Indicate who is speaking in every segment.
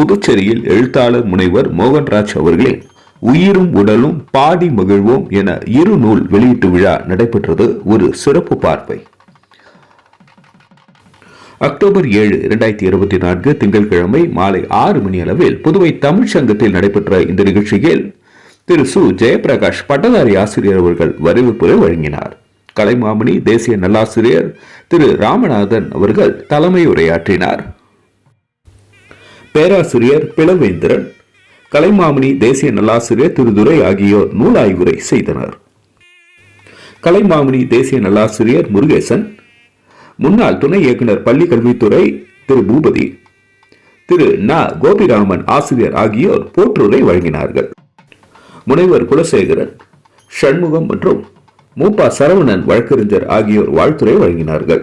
Speaker 1: புதுச்சேரியில் எழுத்தாளர் முனைவர் மோகன்ராஜ் அவர்களே உயிரும் உடலும் பாடி மகிழ்வோம் என இரு நூல் வெளியீட்டு விழா நடைபெற்றது ஒரு சிறப்பு பார்வை. அக்டோபர் ஏழு இரண்டாயிரத்தி இருபத்தி நான்கு திங்கட்கிழமை மாலை ஆறு மணி அளவில் புதுவை தமிழ்ச் சங்கத்தில் நடைபெற்ற இந்த நிகழ்ச்சியில் திரு சு. ஜெயபிரகாஷ் பட்டதாரி ஆசிரியர் அவர்கள் வரவேற்புரை வழங்கினார். கலைமாமணி தேசிய நல்லாசிரியர் திரு. ராமநாதன் அவர்கள் தலைமை உரையாற்றினார். பேராசிரியர் பிளவேந்திரன் கலைமாமணி தேசிய நல்லாசிரியர் திருதுரை ஆகியோர் நூலாய்வுரை செய்தனர். கலைமாமணி தேசிய நல்லாசிரியர் முருகேசன் முன்னாள் துணை இயக்குனர் பள்ளி கல்வித்துறை திரு பூபதி திரு ந. கோபிராமன் ஆசிரியர் ஆகியோர் போற்றுரை வழங்கினார்கள். முனைவர் குலசேகரன் சண்முகம் மற்றும் மூப்பா சரவணன் வழக்கறிஞர் ஆகியோர் வாழ்த்துரை வழங்கினார்கள்.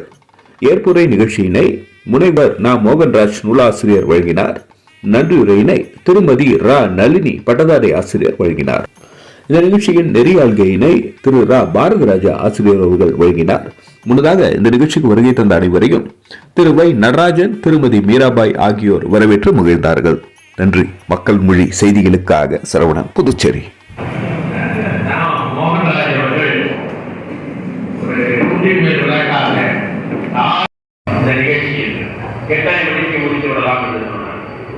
Speaker 1: ஏற்புரை நிகழ்ச்சியினை முனைவர் நா. மோகன்ராஜ் நூலாசிரியர் வழங்கினார். நன்றியுரையினை திருமதி ரா நளினி பட்டதாரி ஆசிரியர் வழங்கினார். இந்த நிகழ்ச்சியின் நெறியாள்கையினை திரு ரா பாரதிராஜா ஆசிரியர் அவர்கள் வழங்கினார். முன்னதாக இந்த நிகழ்ச்சிக்கு வருகை தந்த அனைவரையும் திரு வை நடராஜன் திருமதி மீராபாய் ஆகியோர் வரவேற்று மகிழ்ந்தார்கள். நன்றி. மக்கள் மொழி செய்திகளுக்காக சரவணன் புதுச்சேரி.
Speaker 2: நான் முடித்து விடலாம் என்று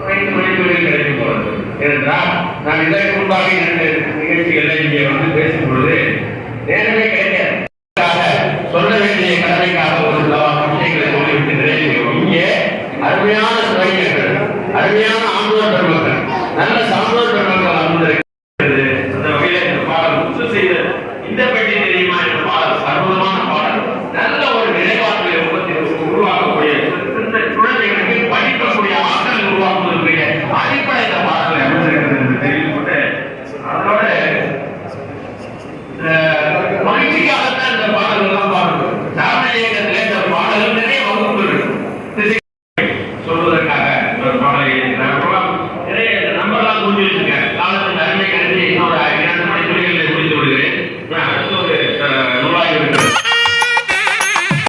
Speaker 2: வெளித்துறையில் கிடைக்க நான் இதற்கு முன்பாக நிகழ்ச்சிகளை இங்கே வந்து பேசும் பொழுது நேரமே கிடைக்காது. சொல்ல வேண்டிய கடமைக்காக ஒரு இங்கே அருமையான துறையினர்கள் அருமையான ஆண்டோர் பெருமக்கள் நல்ல சான்றோர் பெருமக்கள் அமர்ந்திருக்கிறது. அந்த வகையில் இந்த பாடல் முத்து செய்த அற்புதமான பாடல் நல்ல மகிழ்ச்சிக்காகத்தான் இந்த